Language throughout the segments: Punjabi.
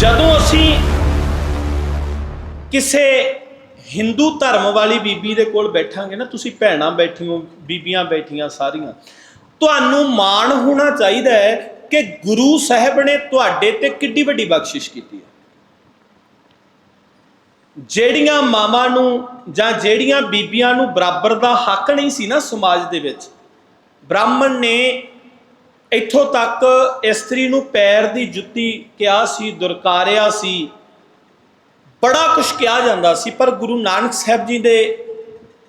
ਜਦੋਂ ਅਸੀਂ ਕਿਸੇ ਹਿੰਦੂ ਧਰਮ ਵਾਲੀ ਬੀਬੀ ਦੇ ਕੋਲ ਬੈਠਾਂਗੇ ਨਾ, ਤੁਸੀਂ ਭੈਣਾਂ ਬੈਠੀਆਂ, ਬੀਬੀਆਂ ਬੈਠੀਆਂ ਸਾਰੀਆਂ, ਤੁਹਾਨੂੰ ਮਾਣ ਹੋਣਾ ਚਾਹੀਦਾ ਹੈ ਕਿ ਗੁਰੂ ਸਾਹਿਬ ਨੇ ਤੁਹਾਡੇ ਤੇ ਕਿੱਡੀ ਵੱਡੀ ਬਖਸ਼ਿਸ਼ ਕੀਤੀ ਹੈ। ਜਿਹੜੀਆਂ ਮਾਵਾਂ ਨੂੰ ਜਾਂ ਜਿਹੜੀਆਂ ਬੀਬੀਆਂ ਨੂੰ ਬਰਾਬਰ ਦਾ ਹੱਕ ਨਹੀਂ ਸੀ ਨਾ ਸਮਾਜ ਦੇ ਵਿੱਚ, ਬ੍ਰਾਹਮਣ ਨੇ ਇੱਥੋਂ ਤੱਕ ਇਸਤਰੀ ਨੂੰ ਪੈਰ ਦੀ ਜੁੱਤੀ ਕਿਹਾ ਸੀ, ਦੁਰਕਾਰਿਆ ਸੀ। ਬੜਾ ਕੁਝ ਕਿਹਾ ਜਾਂਦਾ ਸੀ, ਪਰ ਗੁਰੂ ਨਾਨਕ ਸਾਹਿਬ ਜੀ ਦੇ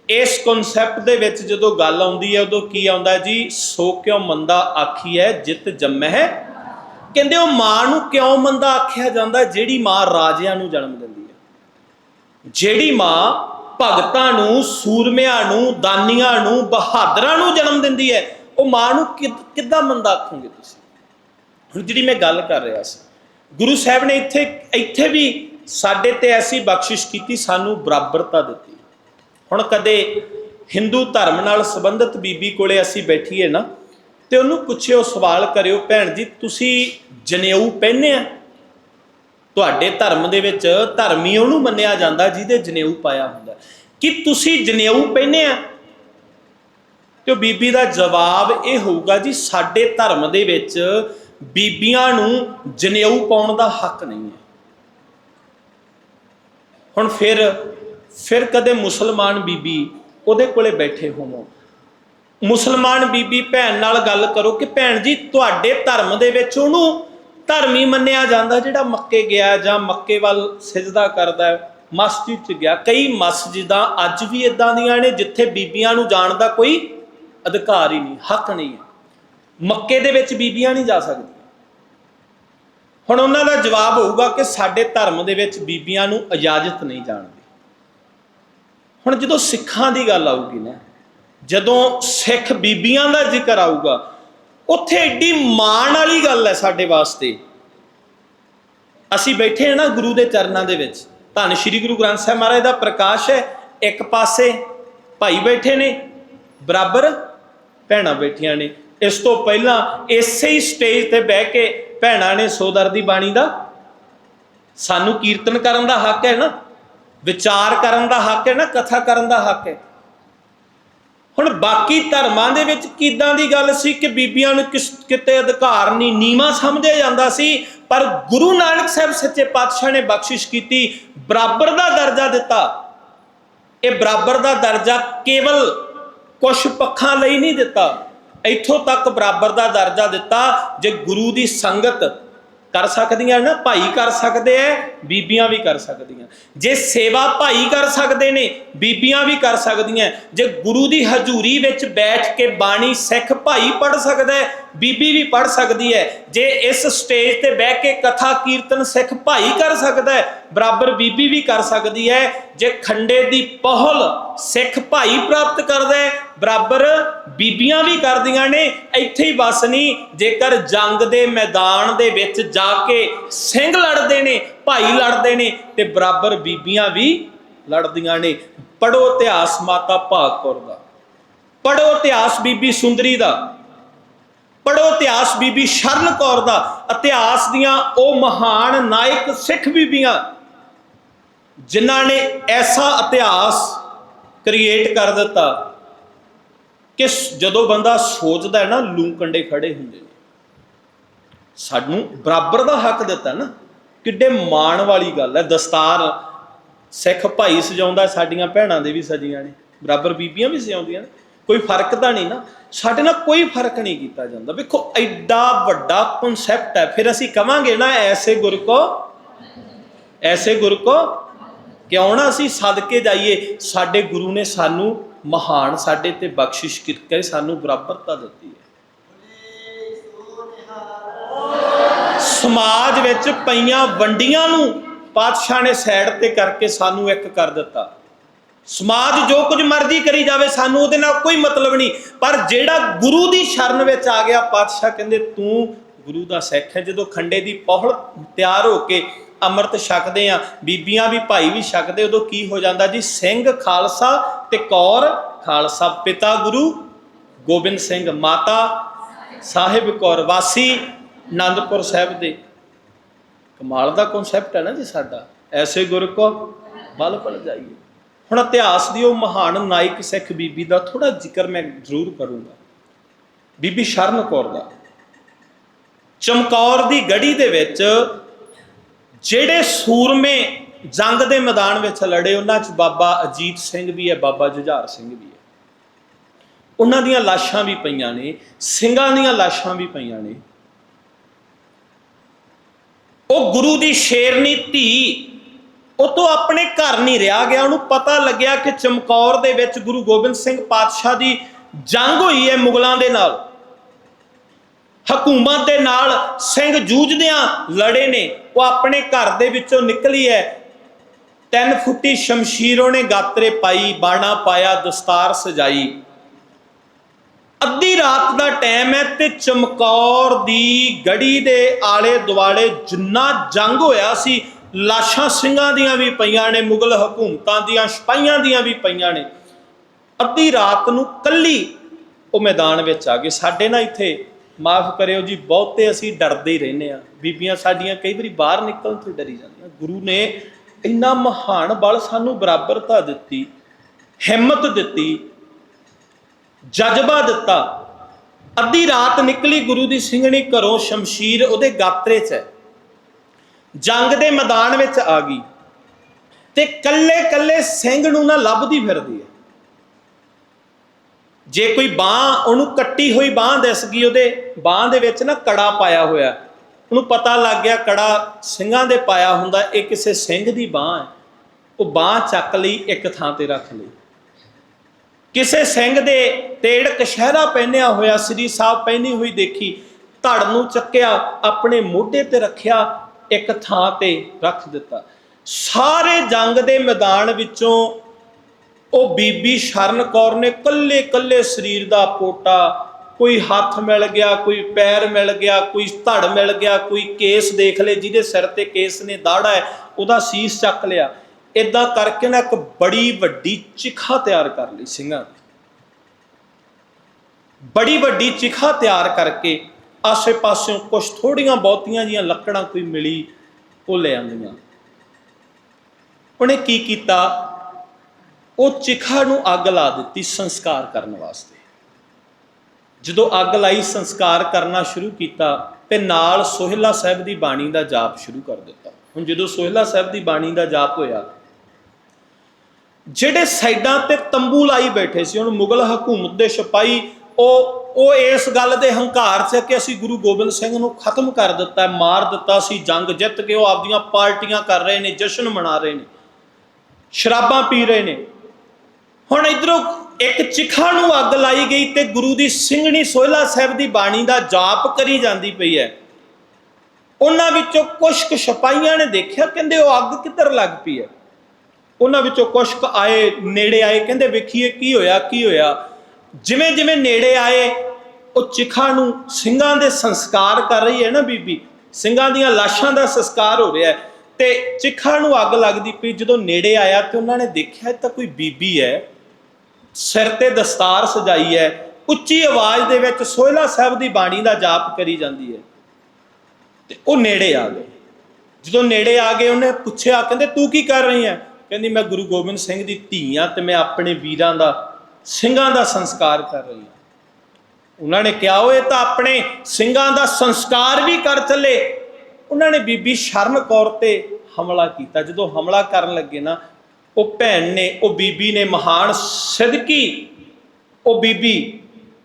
ਇਸ ਕਨਸੈਪਟ ਦੇ ਵਿੱਚ ਜਦੋਂ ਗੱਲ ਆਉਂਦੀ ਹੈ, ਉਦੋਂ ਕੀ ਆਉਂਦਾ ਜੀ? ਸੋ ਕਿਉਂ ਮੰਦਾ ਆਖੀ ਹੈ, ਜਿਤ ਜੰਮਹਿ। ਕਹਿੰਦੇ ਉਹ ਮਾਂ ਨੂੰ ਕਿਉਂ ਮੰਦਾ ਆਖਿਆ ਜਾਂਦਾ? ਜਿਹੜੀ ਮਾਂ ਰਾਜਿਆਂ ਨੂੰ ਜਨਮ ਦਿੰਦੀ ਹੈ। ਜਿਹੜੀ ਮਾਂ ਭਗਤਾਂ ਨੂੰ, ਸੂਰਮਿਆਂ ਨੂੰ, ਦਾਨੀਆਂ ਨੂੰ, ਬਹਾਦਰਾਂ ਨੂੰ ਜਨਮ ਦਿੰਦੀ ਹੈ। ਉਹ ਮਾਂ ਨੂੰ ਕਿ- ਕਿੱਦਾਂ ਮੰਦਾ ਆਖੋਗੇ ਤੁਸੀਂ? ਹੁਣ ਜਿਹੜੀ ਮੈਂ ਗੱਲ ਕਰ ਰਿਹਾ ਸੀ, ਗੁਰੂ ਸਾਹਿਬ ਨੇ ਇੱਥੇ ਇੱਥੇ ਵੀ ਸਾਡੇ ਤੇ ਐਸੀ ਬਖਸ਼ਿਸ਼ ਕੀਤੀ, ਸਾਨੂੰ ਬਰਾਬਰਤਾ ਦਿੱਤੀ। ਹੁਣ ਕਦੇ ਹਿੰਦੂ ਧਰਮ ਨਾਲ ਸੰਬੰਧਿਤ ਬੀਬੀ ਕੋਲੇ ਅਸੀਂ ਬੈਠੀਏ ਨਾ, ਤੇ ਉਹਨੂੰ ਪੁੱਛਿਓ, ਸਵਾਲ ਕਰਿਓ, ਭੈਣ ਜੀ, ਤੁਸੀਂ ਜਨੇਊ ਪਹਿਨੇ ਆ? ਤੁਹਾਡੇ ਧਰਮ ਦੇ ਵਿੱਚ ਧਰਮੀ ਉਹਨੂੰ ਮੰਨਿਆ ਜਾਂਦਾ ਜਿਹਦੇ ਜਨੇਊ ਪਾਇਆ ਹੁੰਦਾ। ਕਿ ਤੁਸੀਂ ਜਨੇਊ ਪਹਿਨੇ ਆ? ਤੇ ਬੀਬੀ ਦਾ ਜਵਾਬ ਇਹ ਹੋਊਗਾ ਜੀ, ਸਾਡੇ ਧਰਮ ਦੇ ਵਿੱਚ ਬੀਬੀਆਂ ਨੂੰ ਜਨੇਊ ਪਾਉਣ ਦਾ ਹੱਕ ਨਹੀਂ ਹੈ। ਹੁਣ ਫਿਰ ਫਿਰ ਕਦੇ ਮੁਸਲਮਾਨ ਬੀਬੀ ਉਹਦੇ ਕੋਲੇ ਬੈਠੇ ਹੋਵੋ। ਮੁਸਲਮਾਨ ਬੀਬੀ ਭੈਣ ਨਾਲ ਗੱਲ ਕਰੋ ਕਿ ਭੈਣ ਜੀ, ਤੁਹਾਡੇ ਧਰਮ ਦੇ ਵਿੱਚ ਉਹਨੂੰ ਧਰਮੀ ਮੰਨਿਆ ਜਾਂਦਾ ਜਿਹੜਾ ਮੱਕੇ ਗਿਆ ਜਾਂ ਮੱਕੇ ਵੱਲ ਸਜਦਾ ਕਰਦਾ ਹੈ, ਮਸਜਿਦ 'ਚ ਗਿਆ। ਕਈ ਮਸਜਿਦਾਂ ਅੱਜ ਵੀ ਇਦਾਂ ਦੀਆਂ ਨੇ ਜਿੱਥੇ ਬੀਬੀਆਂ ਨੂੰ ਜਾਣ ਦਾ ਕੋਈ ਅਧਿਕਾਰ ਹੀ ਨਹੀਂ, ਹੱਕ ਨਹੀਂ ਹੈ। ਮੱਕੇ ਦੇ ਵਿੱਚ ਬੀਬੀਆਂ ਨਹੀਂ ਜਾ ਸਕਦੀਆਂ। ਹੁਣ ਉਹਨਾਂ ਦਾ ਜਵਾਬ ਹੋਊਗਾ ਕਿ ਸਾਡੇ ਧਰਮ ਦੇ ਵਿੱਚ ਬੀਬੀਆਂ ਨੂੰ ਇਜਾਜ਼ਤ ਨਹੀਂ ਜਾਣਦੀ। ਹੁਣ ਜਦੋਂ ਸਿੱਖਾਂ ਦੀ ਗੱਲ ਆਊਗੀ ਨਾ, ਜਦੋਂ ਸਿੱਖ ਬੀਬੀਆਂ ਦਾ ਜ਼ਿਕਰ ਆਊਗਾ, ਉੱਥੇ ਏਡੀ ਮਾਣ ਵਾਲੀ ਗੱਲ ਹੈ ਸਾਡੇ ਵਾਸਤੇ। ਅਸੀਂ ਬੈਠੇ ਹਾਂ ਨਾ ਗੁਰੂ ਦੇ ਚਰਨਾਂ ਦੇ ਵਿੱਚ। ਧੰਨ ਸ਼੍ਰੀ ਗੁਰੂ ਗ੍ਰੰਥ ਸਾਹਿਬ ਮਹਾਰਾਜ ਦਾ ਪ੍ਰਕਾਸ਼ ਹੈ, ਇੱਕ ਪਾਸੇ ਭਾਈ ਬੈਠੇ ਨੇ, ਬਰਾਬਰ ਭੈਣਾਂ ਬੈਠੀਆਂ ਨੇ। ਇਸ ਤੋਂ ਪਹਿਲਾਂ ਇਸੇ ਹੀ ਸਟੇਜ ਤੇ ਬਹਿ ਕੇ ਭੈਣਾਂ ਨੇ ਸੋਦਰ ਦੀ ਬਾਣੀ ਦਾ ਸਾਨੂੰ ਕੀਰਤਨ ਕਰਨ ਦਾ ਹੱਕ ਹੈ ਨਾ, ਵਿਚਾਰ ਕਰਨ ਦਾ ਹੱਕ ਹੈ ਨਾ, ਕਥਾ ਕਰਨ ਦਾ ਹੱਕ ਹੈ। ਹੁਣ ਬਾਕੀ ਧਰਮਾਂ ਦੇ ਵਿੱਚ ਕਿਦਾਂ ਦੀ ਗੱਲ ਸੀ ਕਿ ਬੀਬੀਆਂ ਨੂੰ ਕਿਸ ਕਿਤੇ ਅਧਿਕਾਰ ਨਹੀਂ, ਨੀਵਾ ਸਮਝਿਆ ਜਾਂਦਾ ਸੀ, ਪਰ ਗੁਰੂ ਨਾਨਕ ਸਾਹਿਬ ਸੱਚੇ ਪਾਤਸ਼ਾਹ ਨੇ ਬਖਸ਼ਿਸ਼ ਕੀਤੀ, ਬਰਾਬਰ ਦਾ ਦਰਜਾ ਦਿੱਤਾ। ਇਹ ਬਰਾਬਰ ਦਾ ਦਰਜਾ ਕੇਵਲ ਕੁਝ ਪੱਖਾਂ ਲਈ ਨਹੀਂ ਦਿੱਤਾ। ਇੱਥੋਂ ਤੱਕ ਬਰਾਬਰ ਦਾ ਦਰਜਾ ਦਿੱਤਾ ਜੇ ਗੁਰੂ ਦੀ ਸੰਗਤ ਕਰ ਸਕਦੀਆਂ ਨਾ, ਭਾਈ ਕਰ ਸਕਦੇ ਐ, ਬੀਬੀਆਂ ਵੀ ਕਰ ਸਕਦੀਆਂ। ਜੇ ਸੇਵਾ ਭਾਈ ਕਰ ਸਕਦੇ ਨੇ, ਬੀਬੀਆਂ ਵੀ ਕਰ ਸਕਦੀਆਂ। ਜੇ ਗੁਰੂ ਦੀ ਹਜ਼ੂਰੀ ਵਿੱਚ ਬੈਠ ਕੇ ਬਾਣੀ ਸਿੱਖ ਭਾਈ ਪੜ ਸਕਦਾ ਹੈ ਬੀਬੀ ਵੀ ਪੜ ਸਕਦੀ ਹੈ ਜੇ ਇਸ ਸਟੇਜ ਤੇ ਬਹਿ ਕੇ ਕਥਾ ਕੀਰਤਨ ਸਿੱਖ ਭਾਈ ਕਰ ਸਕਦਾ ਹੈ ਬਰਾਬਰ ਬੀਬੀ ਵੀ ਕਰ ਸਕਦੀ ਹੈ। ਜੇ ਖੰਡੇ ਦੀ ਪਹਲ ਸਿੱਖ ਭਾਈ ਪ੍ਰਾਪਤ ਕਰਦਾ ਹੈ, ਬਰਾਬਰ ਬੀਬੀਆਂ ਵੀ ਕਰਦੀਆਂ ਨੇ, ਇੱਥੇ ਹੀ ਬਸ ਨਹੀਂ। ਜੇਕਰ ਜੰਗ ਦੇ ਮੈਦਾਨ ਦੇ ਵਿੱਚ ਜਾ ਕੇ ਸਿੰਘ ਲੜਦੇ ਨੇ, ਭਾਈ ਲੜਦੇ ਨੇ, ਤੇ ਬਰਾਬਰ ਬੀਬੀਆਂ ਵੀ ਲੜਦੀਆਂ ਨੇ। ਪੜੋ ਇਤਿਹਾਸ ਮਾਤਾ ਭਾਗ ਕੌਰ ਦਾ। ਪੜੋ ਇਤਿਹਾਸ ਬੀਬੀ ਸੁੰਦਰੀ ਦਾ। ਪੜੋ ਇਤਿਹਾਸ ਬੀਬੀ ਸ਼ਰਨ ਕੌਰ ਦਾ। ਇਤਿਹਾਸ ਦੀਆਂ ਉਹ ਮਹਾਨ ਨਾਇਕ ਸਿੱਖ ਬੀਬੀਆਂ ਜਿਨ੍ਹਾਂ ਨੇ ਐਸਾ ਇਤਿਹਾਸ ਕ੍ਰੀਏਟ ਕਰ ਦਿੱਤਾ ਕਿ ਜਦੋਂ ਬੰਦਾ ਸੋਚਦਾ ਹੈ ਨਾ, ਲੂ ਕੰਡੇ ਖੜੇ ਹੁੰਦੇ ਨੇ। ਸਾਨੂੰ ਬਰਾਬਰ ਦਾ ਹੱਕ ਦਿੱਤਾ ਨਾ। ਕਿੱਡੇ ਮਾਣ ਵਾਲੀ ਗੱਲ ਹੈ। ਦਸਤਾਰ ਸਿੱਖ ਭਾਈ ਸਜਾਉਂਦਾ, ਸਾਡੀਆਂ ਭੈਣਾਂ ਦੇ ਵੀ ਸਜੀਆਂ ਨੇ। ਬਰਾਬਰ ਬੀਬੀਆਂ ਵੀ ਸਜਾਉਂਦੀਆਂ ਨੇ। ਕੋਈ ਫ਼ਰਕ ਤਾਂ ਨਹੀਂ ਨਾ। ਸਾਡੇ ਨਾਲ ਕੋਈ ਫ਼ਰਕ ਨਹੀਂ ਕੀਤਾ ਜਾਂਦਾ। ਵੇਖੋ, ਐਡਾ ਵੱਡਾ ਕਨਸੈਪਟ ਹੈ। ਫਿਰ ਅਸੀਂ ਕਵਾਂਗੇ ਨਾ, ਐਸੇ ਗੁਰ ਕੋ, ਐਸੇ ਗੁਰ ਕੋ ਕਿਉਂ ਨਾ ਅਸੀਂ ਸਦਕੇ ਜਾਈਏ? ਸਾਡੇ ਗੁਰੂ ਨੇ ਸਾਨੂੰ ਮਹਾਨ, ਸਾਡੇ ਤੇ ਬਖਸ਼ਿਸ਼ ਕਰਕੇ ਸਾਨੂੰ ਬਰਾਬਰਤਾ ਦਿੱਤੀ ਹੈ। ਸਮਾਜ ਵਿੱਚ ਪਈਆਂ ਵੰਡੀਆਂ ਨੂੰ ਪਾਤਸ਼ਾਹ ਨੇ ਸਾਈਡ ਤੇ ਕਰਕੇ ਸਾਨੂੰ ਇੱਕ ਕਰ ਦਿੱਤਾ। ਸਮਾਜ ਜੋ ਕੁਝ ਮਰਜ਼ੀ ਕਰੀ ਜਾਵੇ, ਸਾਨੂੰ ਉਹਦੇ ਨਾਲ ਕੋਈ ਮਤਲਬ ਨਹੀਂ। ਪਰ ਜਿਹੜਾ ਗੁਰੂ ਦੀ ਸ਼ਰਨ ਵਿੱਚ ਆ ਗਿਆ, ਪਾਤਸ਼ਾਹ ਕਹਿੰਦੇ, ਤੂੰ ਗੁਰੂ ਦਾ ਸਿੱਖ ਹੈ। ਜਦੋਂ ਖੰਡੇ ਦੀ ਪੌਹਲ ਤਿਆਰ ਹੋ ਕੇ ਅੰਮ੍ਰਿਤ ਛਕਦੇ ਆ ਬੀਬੀਆਂ ਵੀ, ਭਾਈ ਵੀ ਛਕਦੇ, ਉਦੋਂ ਕੀ ਹੋ ਜਾਂਦਾ ਜੀ? ਸਿੰਘ ਖਾਲਸਾ ਤੇ ਕੌਰ ਖਾਲਸਾ, ਪਿਤਾ ਗੁਰੂ ਗੋਬਿੰਦ ਸਿੰਘ, ਮਾਤਾ ਸਾਹਿਬ ਕੌਰ, ਵਾਸੀ ਆਨੰਦਪੁਰ ਸਾਹਿਬ ਦੇ। ਕਮਾਲ ਦਾ ਕਨਸੈਪਟ ਹੈ ਨਾ ਜੀ ਸਾਡਾ। ਐਸੇ ਗੁਰ ਕੋ ਬਲ ਪਲ ਜਾਈਏ। ਹੁਣ ਇਤਿਹਾਸ ਦੀ ਉਹ ਮਹਾਨ ਨਾਇਕ ਸਿੱਖ ਬੀਬੀ ਦਾ ਥੋੜਾ ਜ਼ਿਕਰ ਮੈਂ ਜ਼ਰੂਰ ਕਰੂੰਗਾ। ਬੀਬੀ ਸ਼ਰਨ ਕੌਰ ਦਾ। ਚਮਕੌਰ ਦੀ ਗੜੀ ਦੇ ਵਿੱਚ ਜਿਹੜੇ ਸੂਰਮੇ ਜੰਗ ਦੇ ਮੈਦਾਨ ਵਿੱਚ ਲੜੇ, ਉਹਨਾਂ 'ਚ ਬਾਬਾ ਅਜੀਤ ਸਿੰਘ ਵੀ ਹੈ, ਬਾਬਾ ਜੁਝਾਰ ਸਿੰਘ ਵੀ ਹੈ। ਉਹਨਾਂ ਦੀਆਂ ਲਾਸ਼ਾਂ ਵੀ ਪਈਆਂ ਨੇ, ਸਿੰਘਾਂ ਦੀਆਂ ਲਾਸ਼ਾਂ ਵੀ ਪਈਆਂ ਨੇ। ਉਹ ਗੁਰੂ ਦੀ ਸ਼ੇਰਨੀ ਧੀ, ਉਹ ਤੋਂ ਆਪਣੇ ਘਰ ਨਹੀਂ ਰਿਹਾ ਗਿਆ। ਉਹਨੂੰ ਪਤਾ ਲੱਗਿਆ ਕਿ ਚਮਕੌਰ ਦੇ ਵਿੱਚ ਗੁਰੂ ਗੋਬਿੰਦ ਸਿੰਘ ਪਾਤਸ਼ਾਹ ਦੀ ਜੰਗ ਹੋਈ ਹੈ ਮੁਗਲਾਂ ਦੇ ਨਾਲ। ਹਕੂਮਤ ਦੇ ਨਾਲ ਸਿੰਘ ਜੂਝਦਿਆਂ ਲੜੇ ਨੇ। ਉਹ ਆਪਣੇ ਘਰ ਦੇ ਵਿੱਚੋਂ ਨਿਕਲੀ ਹੈ। ਤਿੰਨ ਫੁੱਟੀ ਸ਼ਮਸ਼ੀਰ ਨੇ ਗਾਤਰੇ ਪਾਈ, ਬਾਣਾ ਪਾਇਆ, ਦਸਤਾਰ ਸਜਾਈ। ਅੱਧੀ ਰਾਤ ਦਾ ਟਾਈਮ ਹੈ ਤੇ ਚਮਕੌਰ ਦੀ ਗੜੀ ਦੇ ਆਲੇ ਦੁਆਲੇ ਜਿੰਨਾ ਜੰਗ ਹੋਇਆ ਸੀ, ਲਾਸ਼ਾਂ ਸਿੰਘਾਂ ਦੀਆਂ ਵੀ ਪਈਆਂ ਨੇ, ਮੁਗਲ ਹਕੂਮਤਾਂ ਦੀਆਂ, ਸਿਪਾਹੀਆਂ ਦੀਆਂ ਵੀ ਪਈਆਂ ਨੇ। ਅੱਧੀ ਰਾਤ ਨੂੰ ਕੱਲੀ ਉਹ ਮੈਦਾਨ ਵਿੱਚ ਆ ਗਏ। ਸਾਡੇ ਨਾਲ ਇੱਥੇ ਮਾਫ ਕਰਿਓ ਜੀ, ਬਹੁਤੇ ਅਸੀਂ ਡਰਦੇ ਹੀ ਰਹਿੰਦੇ ਆ ਬੀਬੀਆਂ ਸਾਡੀਆਂ ਕਈ ਵਾਰੀ ਬਾਹਰ ਨਿਕਲਣ ਤੋਂ ਡਰੀ ਜਾਂਦੀਆਂ। ਗੁਰੂ ਨੇ ਇੰਨਾ ਮਹਾਨ ਬਲ ਸਾਨੂੰ ਬਰਾਬਰਤਾ ਦਿੱਤੀ, ਹਿੰਮਤ ਦਿੱਤੀ, ਜਜ਼ਬਾ ਦਿੱਤਾ। ਅੱਧੀ ਰਾਤ ਨਿਕਲੀ, ਗੁਰੂ ਦੀ ਸਿੰਘਣੀ ਘਰੋਂ ਸ਼ਮਸ਼ੀਰ ਉਹਦੇ ਗਾਤਰੇ 'ਚ ਹੈ। ਜੰਗ ਦੇ ਮੈਦਾਨ ਵਿੱਚ ਆ ਗਈ। ਤੇ ਕੱਲੇ ਕੱਲੇ ਸਿੰਘ ਨੂੰ ਨਾ ਲੱਭਦੀ ਫਿਰਦੀ ਹੈ। ਜੇ ਕੋਈ ਬਾਹ ਉਹਨੂੰ ਕੱਟੀ ਹੋਈ ਬਾਹ ਦਿਸ ਗਈ, ਉਹਦੇ ਬਾਹ ਦੇ ਵਿੱਚ ਨਾ ਕੜਾ ਪਾਇਆ ਹੋਇਆ ਉਹਨੂੰ ਪਤਾ ਲੱਗ ਗਿਆ ਕੜਾ ਸਿੰਘਾਂ ਦੇ ਪਾਇਆ ਹੁੰਦਾ, ਇਹ ਕਿਸੇ ਸਿੰਘ ਦੀ ਬਾਹ ਹੈ। ਉਹ ਬਾਹ ਚੱਕ ਲਈ, ਇੱਕ ਥਾਂ ਤੇ ਰੱਖ ਲਈ। ਕਿਸੇ ਸਿੰਘ ਦੇ ਤੇੜ ਕਸ਼ਹਿਰਾ ਪਹਿਨਿਆ ਹੋਇਆ, ਸ੍ਰੀ ਸਾਹਿਬ ਪਹਿਨੀ ਹੋਈ ਦੇਖੀ, ਧੜ ਨੂੰ ਚੱਕਿਆ, ਆਪਣੇ ਮੋਢੇ ਤੇ ਰੱਖਿਆ, ਇੱਕ ਥਾਂ ਤੇ ਰੱਖ ਦਿੱਤਾ। ਸਾਰੇ ਜੰਗ ਦੇ ਮੈਦਾਨ ਵਿੱਚੋਂ ਉਹ ਬੀਬੀ ਸ਼ਰਨ ਕੌਰ ਨੇ ਕੱਲੇ ਕੱਲੇ ਸਰੀਰ ਦਾ ਪੋਟਾ, ਕੋਈ ਹੱਥ ਮਿਲ ਗਿਆ, ਕੋਈ ਪੈਰ ਮਿਲ ਗਿਆ, ਕੋਈ ਧੜ ਮਿਲ ਗਿਆ, ਕੋਈ ਕੇਸ ਦੇਖ ਲਏ, ਜਿਹਦੇ ਸਿਰ ਤੇ ਕੇਸ ਨੇ ਦਾੜਾ ਹੈ, ਉਹਦਾ ਸੀਸ ਚੱਕ ਲਿਆ। ਇਦਾਂ ਕਰਕੇ ਨਾ ਇੱਕ ਬੜੀ ਵੱਡੀ ਚਿਖਾ ਤਿਆਰ ਕਰ ਲਈ ਸਿੰਘਾਂ ਦੀ ਬੜੀ ਵੱਡੀ ਚਿਖਾ ਤਿਆਰ ਕਰਕੇ ਆਸੇ-ਪਾਸਿਓਂ ਕੁਝ ਥੋੜੀਆਂ ਬਹੁਤੀਆਂ ਜੀਆਂ ਲੱਕੜਾਂ ਕੋਈ ਮਿਲੀ, ਉਹ ਲੈ ਆਂਦੀਆਂ ਉਹਨੇ ਕੀ ਕੀਤਾ? ਉਹ ਚਿਖਾ ਨੂੰ ਅੱਗ ਲਾ ਦਿੱਤੀ ਸੰਸਕਾਰ ਕਰਨ ਵਾਸਤੇ। ਜਦੋਂ ਅੱਗ ਲਾਈ, ਸੰਸਕਾਰ ਕਰਨਾ ਸ਼ੁਰੂ ਕੀਤਾ ਤੇ ਨਾਲ ਸੋਹਿਲਾ ਸਾਹਿਬ ਦੀ ਬਾਣੀ ਦਾ ਜਾਪ ਸ਼ੁਰੂ ਕਰ ਦਿੱਤਾ। ਹੁਣ ਜਦੋਂ ਸੋਹਿਲਾ ਸਾਹਿਬ ਦੀ ਬਾਣੀ ਦਾ ਜਾਪ ਹੋਇਆ, ਜਿਹੜੇ ਸਾਈਡਾਂ ਤੇ ਤੰਬੂ ਲਾਈ ਬੈਠੇ ਸੀ, ਉਹਨੂੰ ਮੁਗਲ ਹਕੂਮਤ ਦੇ ਸਿਪਾਹੀ, ਉਹ ਉਹ ਇਸ ਗੱਲ ਦੇ ਹੰਕਾਰ ਸੀ ਕਿ ਅਸੀਂ ਗੁਰੂ ਗੋਬਿੰਦ ਸਿੰਘ ਨੂੰ ਖਤਮ ਕਰ ਦਿੱਤਾ, ਮਾਰ ਦਿੱਤਾ ਸੀ, ਜੰਗ ਜਿੱਤ ਕੇ ਉਹ ਆਪਦੀਆਂ ਪਾਰਟੀਆਂ ਕਰ ਰਹੇ ਨੇ, ਜਸ਼ਨ ਮਨਾ ਰਹੇ ਨੇ, ਸ਼ਰਾਬਾਂ ਪੀ ਰਹੇ ਨੇ। ਹੁਣ ਇਧਰੋਂ ਇੱਕ ਚਿਖਾ ਨੂੰ ਅੱਗ ਲਾਈ ਗਈ ਤੇ ਗੁਰੂ ਦੀ ਸਿੰਘਣੀ ਸੋਹਿਲਾ ਸਾਹਿਬ ਦੀ ਬਾਣੀ ਦਾ ਜਾਪ ਕਰੀ ਜਾਂਦੀ ਪਈ ਹੈ। ਉਹਨਾਂ ਵਿੱਚੋਂ ਕੁਝ ਕੁ ਸਿਪਾਹੀਆਂ ਨੇ ਦੇਖਿਆ, ਕਹਿੰਦੇ ਉਹ ਅੱਗ ਕਿੱਧਰ ਲੱਗ ਪਈ ਹੈ? ਉਹਨਾਂ ਵਿੱਚੋਂ ਕੁਝ ਕੁ ਆਏ, ਨੇੜੇ ਆਏ, ਕਹਿੰਦੇ ਵੇਖੀਏ ਕੀ ਹੋਇਆ ਕੀ ਹੋਇਆ? ਜਿਵੇਂ ਜਿਵੇਂ ਨੇੜੇ ਆਏ, ਉਹ ਚਿਖਾ ਨੂੰ ਸਿੰਘਾਂ ਦੇ ਸੰਸਕਾਰ ਕਰ ਰਹੀ ਹੈ ਨਾ ਬੀਬੀ? ਸਿੰਘਾਂ ਦੀਆਂ ਲਾਸ਼ਾਂ ਦਾ ਸੰਸਕਾਰ ਹੋ ਰਿਹਾ ਤੇ ਚਿਖਾ ਨੂੰ ਅੱਗ ਲੱਗਦੀ ਪਈ। ਜਦੋਂ ਨੇੜੇ ਆਇਆ ਤੇ ਉਹਨਾਂ ਨੇ ਦੇਖਿਆ, ਇਹ ਤਾਂ ਕੋਈ ਬੀਬੀ ਹੈ। ਸਿਰ ਤੇ ਦਸਤਾਰ ਸਜਾਈ ਹੈ, ਉੱਚੀ ਆਵਾਜ਼ ਦੇ ਵਿੱਚ ਸੋਹਿਲਾ ਸਾਹਿਬ ਦੀ ਬਾਣੀ ਦਾ ਜਾਪ ਕਰੀ ਜਾਂਦੀ ਹੈ। ਤੇ ਉਹ ਨੇੜੇ ਆ ਗਏ। ਜਦੋਂ ਨੇੜੇ ਆ ਗਏ, ਉਹਨੇ ਪੁੱਛਿਆ, ਕਹਿੰਦੇ, ਤੂੰ ਕੀ ਕਰ ਰਹੀ ਹੈ? ਕਹਿੰਦੀ, ਮੈਂ ਗੁਰੂ ਗੋਬਿੰਦ ਸਿੰਘ ਦੀ ਧੀ ਆ ਤੇ ਮੈਂ ਆਪਣੇ ਵੀਰਾਂ ਦਾ, ਸਿੰਘਾਂ ਦਾ ਸੰਸਕਾਰ ਕਰ ਰਹੀ ਹਾਂ। ਉਹਨਾਂ ਨੇ ਕਿਹਾ ਉਹ ਤਾਂ ਆਪਣੇ ਸਿੰਘਾਂ ਦਾ ਸੰਸਕਾਰ ਵੀ ਕਰ ਚੱਲੇ। ਉਹਨਾਂ ਨੇ ਬੀਬੀ ਸ਼ਰਨ ਕੌਰ ਤੇ ਹਮਲਾ ਕੀਤਾ। ਜਦੋਂ ਹਮਲਾ ਕਰਨ ਲੱਗੇ ਨਾ ਉਹ ਭੈਣ ਨੇ, ਉਹ ਬੀਬੀ ਨੇ ਮਹਾਨ ਸਿਦਕੀ। ਉਹ ਬੀਬੀ,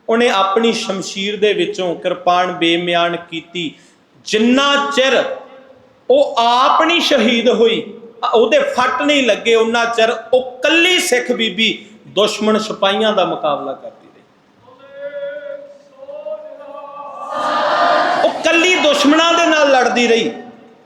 ਉਹਨੇ ਆਪਣੀ ਸ਼ਮਸ਼ੀਰ ਦੇ ਵਿੱਚੋਂ ਕਿਰਪਾਨ ਬੇਮਿਆਨ ਕੀਤੀ। ਜਿੰਨਾ ਚਿਰ ਉਹ ਆਪ ਨਹੀਂ ਸ਼ਹੀਦ ਹੋਈ ਉਹਦੇ ਫੱਟ ਨਹੀਂ ਲੱਗੇ ਉਹਨਾਂ ਚਿਰ ਉਹ ਕੱਲੀ ਸਿੱਖ ਬੀਬੀ ਦੁਸ਼ਮਣ ਸਿਪਾਹੀਆਂ ਦਾ ਮੁਕਾਬਲਾ ਕਰਦੀ ਰਹੀ। ਉਹ ਕੱਲੀ ਦੁਸ਼ਮਣਾਂ ਦੇ ਨਾਲ ਲੜਦੀ ਰਹੀ।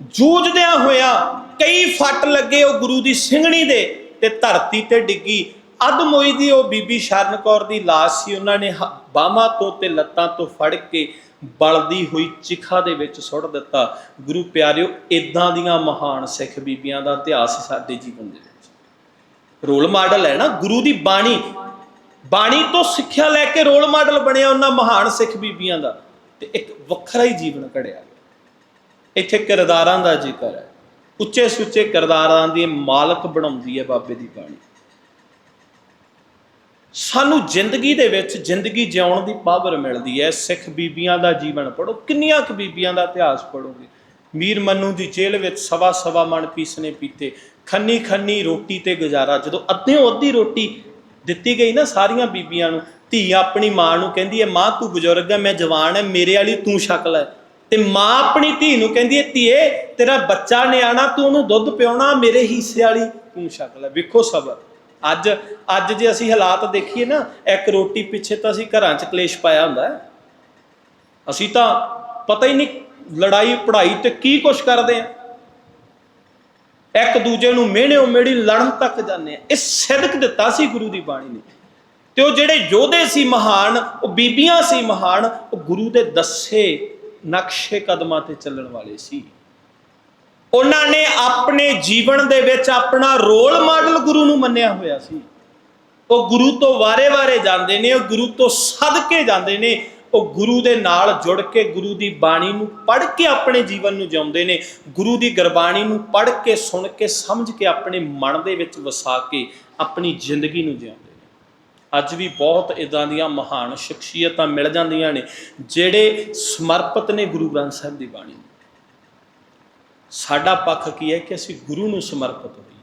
ਜੂਝਦਿਆਂ ਹੋਇਆ ਕਈ ਫੱਟ ਲੱਗੇ ਉਹ ਗੁਰੂ ਦੀ ਸਿੰਘਣੀ ਦੇ ਤੇ ਧਰਤੀ ਤੇ ਡਿੱਗੀ। ਅਧਮੋਈ ਦੀ ਉਹ ਬੀਬੀ ਸ਼ਰਨ ਕੌਰ ਦੀ ਲਾਸ਼ ਸੀ, ਉਹਨਾਂ ਨੇ ਬਾਹਾਂ ਤੋਂ ਤੇ ਲੱਤਾਂ ਤੋਂ ਫੜ ਕੇ ਬਲਦੀ ਹੋਈ ਚਿਖਾ ਦੇ ਵਿੱਚ ਸੁੱਟ ਦਿੱਤਾ। ਗੁਰੂ ਪਿਆਰਿਓ ਇਦਾਂ ਦੀਆਂ ਮਹਾਨ ਸਿੱਖ ਬੀਬੀਆਂ ਦਾ ਇਤਿਹਾਸ ਸਾਡੇ ਜੀਵਨ ਦੇ ਵਿੱਚ। ਰੋਲ ਮਾਡਲ ਹੈ ਨਾ, ਗੁਰੂ ਦੀ ਬਾਣੀ। ਬਾਣੀ ਤੋਂ ਸਿੱਖਿਆ ਲੈ ਕੇ ਰੋਲ ਮਾਡਲ ਬਣਿਆ ਉਹਨਾਂ ਮਹਾਨ ਸਿੱਖ ਬੀਬੀਆਂ ਦਾ। ਤੇ ਇੱਕ ਵੱਖਰਾ ਹੀ ਜੀਵਨ ਘੜਿਆ ਇੱਥੇ ਕਿਰਦਾਰਾਂ ਦਾ ਜ਼ਿਕਰ ਹੈ। ਉੱਚੇ ਸੁੱਚੇ ਕਿਰਦਾਰਾਂ ਦੀ ਮਾਲਕ ਬਣਾਉਂਦੀ ਹੈ ਬਾਬੇ ਦੀ ਬਾਣੀ। ਸਾਨੂੰ ਜ਼ਿੰਦਗੀ ਦੇ ਵਿੱਚ ਜ਼ਿੰਦਗੀ ਜਿਉਣ ਦੀ ਪਾਵਰ ਮਿਲਦੀ ਹੈ। ਸਿੱਖ ਬੀਬੀਆਂ ਦਾ ਜੀਵਨ ਪੜੋ ਕਿੰਨੀਆਂ ਕੁ ਬੀਬੀਆਂ ਦਾ ਇਤਿਹਾਸ ਪੜੋਗੇ ਮੀਰ ਮੰਨੂ ਦੀ ਜੇਲ੍ਹ ਵਿੱਚ ਸਵਾ ਸਵਾ ਮਣ ਪੀਸਨੇ ਪੀਤੇ। ਖੰਨੀ ਖੰਨੀ ਰੋਟੀ ਤੇ ਗੁਜ਼ਾਰਾ। ਜਦੋਂ ਅੱਧੇ ਅੱਧੀ ਰੋਟੀ ਦਿੱਤੀ ਗਈ ਨਾ ਸਾਰੀਆਂ ਬੀਬੀਆਂ ਨੂੰ, ਧੀ ਆਪਣੀ ਮਾਂ ਨੂੰ ਕਹਿੰਦੀ ਹੈ, ਮਾਂ ਤੂੰ ਬਜ਼ੁਰਗ ਹੈ, ਮੈਂ ਜਵਾਨ ਹੈ, ਮੇਰੇ ਵਾਲੀ ਤੂੰ ਸ਼ਕਲ ਹੈ। ਤੇ ਮਾਂ ਆਪਣੀ ਧੀ ਨੂੰ ਕਹਿੰਦੀ ਹੈ ਧੀਏ, ਤੇਰਾ ਬੱਚਾ ਨਿਆਣਾ, ਤੂੰ ਉਹਨੂੰ ਦੁੱਧ ਪਿਉਣਾ, ਮੇਰੇ ਹਿੱਸੇ ਵਾਲੀ ਤੂੰ ਸ਼ਕਲ ਹੈ। ਵੇਖੋ ਸਬਰ। ਅੱਜ ਅੱਜ ਜੇ ਅਸੀਂ ਹਾਲਾਤ ਦੇਖੀਏ ਨਾ, ਇੱਕ ਰੋਟੀ ਪਿੱਛੇ ਤਾਂ ਅਸੀਂ ਘਰਾਂ 'ਚ ਕਲੇਸ਼ ਪਾਇਆ ਹੁੰਦਾ ਅਸੀਂ ਤਾਂ ਪਤਾ ਹੀ ਨਹੀਂ ਲੜਾਈ ਪੜਾਈ ਤੇ ਕੀ ਕੁਛ ਕਰਦੇ ਆ ਇੱਕ ਦੂਜੇ ਨੂੰ ਮਿਹਣਿਓ ਮੇੜੀ ਲੜਨ ਤੱਕ ਜਾਂਦੇ ਆ ਇਹ ਸਿਦਕ ਦਿੱਤਾ ਸੀ ਗੁਰੂ ਦੀ ਬਾਣੀ ਨੇ। ਤੇ ਉਹ ਜਿਹੜੇ ਯੋਧੇ ਸੀ ਮਹਾਨ, ਉਹ ਬੀਬੀਆਂ ਸੀ ਮਹਾਨ, ਉਹ ਗੁਰੂ ਦੇ ਦੱਸੇ ਨਕਸ਼ੇ ਕਦਮਾਂ ਤੇ ਚੱਲਣ ਵਾਲੇ ਸੀ। ਉਹਨਾਂ ਨੇ ਆਪਣੇ ਜੀਵਨ ਦੇ ਵਿੱਚ ਆਪਣਾ ਰੋਲ ਮਾਡਲ ਗੁਰੂ ਨੂੰ ਮੰਨਿਆ ਹੋਇਆ ਸੀ। ਉਹ ਗੁਰੂ ਤੋਂ ਵਾਰੇ-ਵਾਰੇ ਜਾਂਦੇ ਨੇ, ਉਹ ਗੁਰੂ ਤੋਂ ਸਦਕੇ ਜਾਂਦੇ ਨੇ, ਉਹ ਗੁਰੂ ਦੇ ਨਾਲ ਜੁੜ ਕੇ ਗੁਰੂ ਦੀ ਬਾਣੀ ਨੂੰ ਪੜ੍ਹ ਕੇ ਆਪਣੇ ਜੀਵਨ ਨੂੰ ਜਿਉਂਦੇ ਨੇ, ਗੁਰੂ ਦੀ ਗੁਰਬਾਣੀ ਨੂੰ ਪੜ੍ਹ ਕੇ, ਸੁਣ ਕੇ, ਸਮਝ ਕੇ ਆਪਣੇ ਮਨ ਦੇ ਵਿੱਚ ਵਸਾ ਕੇ ਆਪਣੀ ਜ਼ਿੰਦਗੀ ਨੂੰ ਜਿਉਂਦੇ ਅੱਜ ਵੀ ਬਹੁਤ ਇਦਾਂ ਦੀਆਂ ਮਹਾਨ ਸ਼ਖਸੀਅਤਾਂ ਮਿਲ ਜਾਂਦੀਆਂ ਨੇ, ਜਿਹੜੇ ਸਮਰਪਿਤ ਨੇ ਗੁਰੂ ਗ੍ਰੰਥ ਸਾਹਿਬ ਦੀ ਬਾਣੀ ਨੂੰ। ਸਾਡਾ ਪੱਖ ਕੀ ਹੈ ਕਿ ਅਸੀਂ ਗੁਰੂ ਨੂੰ ਸਮਰਪਿਤ ਹੋਈਏ।